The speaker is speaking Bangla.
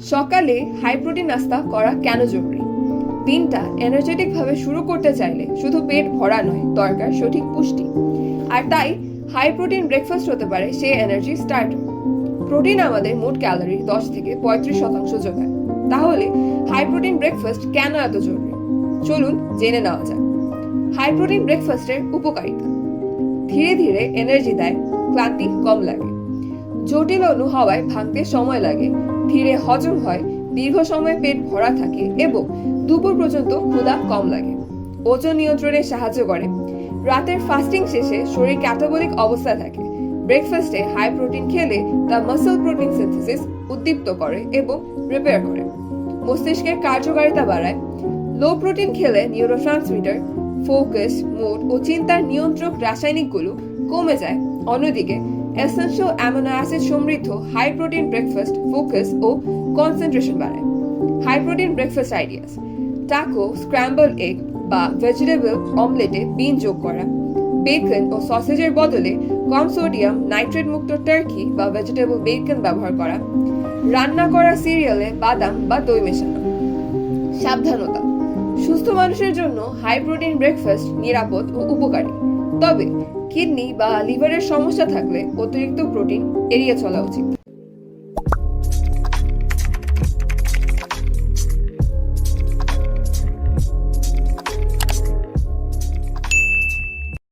সকালে হাই প্রোটিন নাস্তা করা কেন জরুরি? দিনটা এনার্জেটিক ভাবে শুরু করতে চাইলে শুধু পেট ভরা নয়, দরকার সঠিক পুষ্টি। আর তাই হাই প্রোটিন ব্রেকফাস্ট হতে পারে সেই এনার্জি স্টার্ট প্রোটিন আমাদের মোট ক্যালোরির দশ থেকে পঁয়ত্রিশ শতাংশ যোগায়। তাহলে হাই প্রোটিন ব্রেকফাস্ট কেন এত জরুরি? চলুন জেনে নেওয়া যাক। হাই প্রোটিন ব্রেকফাস্টের উপকারিতা। ধীরে ধীরে এনার্জি দেয় ক্লান্তি কম লাগে। জটিল অণু হওয়ায় ভাঙতে সময় লাগে। ধীরে হজম হয়, দীর্ঘ সময় পেট ভরা থাকে এবং দুপুর পর্যন্ত ক্ষুধা কম লাগে। ওজন নিয়ন্ত্রণে সাহায্য করে। রাতের ফাস্টিং শেষে শরীর ক্যাটাবলিক অবস্থায় থাকে। ব্রেকফাস্টে হাই প্রোটিন খেলে তা মাসল প্রোটিন সিনথেসিস উদ্দীপ্ত করে এবং রিপেয়ার করে। মস্তিষ্কের কার্যকারিতা বাড়ায়। লো প্রোটিন খেলে নিউরোট্রান্সমিটার ফোকাস মুড ও চিন্তার নিয়ন্ত্রক রাসায়নিকগুলো কমে যায়। অন্যদিকে এসেনশিয়াল অ্যামিনো অ্যাসিড সমৃদ্ধ হাই প্রোটিন ব্রেকফাস্ট ফোকাস ও কনসেন্ট্রেশন বাড়ায়। High protein breakfast ideas taco scramble egg বা ভেজিটেবল অমলেটে বিন যোগ করা। বেকন ও সসেজের বদলে কম সোডিয়াম নাইট্রেট মুক্ত টার্কি বা ভেজিটেবল বেকন ব্যবহার করা। রান্না করা সিরিয়ালে বাদাম বা দই মেশানো। সাবধানতা, সুস্থ মানুষের জন্য হাই প্রোটিন ব্রেকফাস্ট নিরাপদ ও উপকারী। তবে কিডনি বা লিভারের সমস্যা থাকলে অতিরিক্ত প্রোটিন এড়িয়ে চলা উচিত।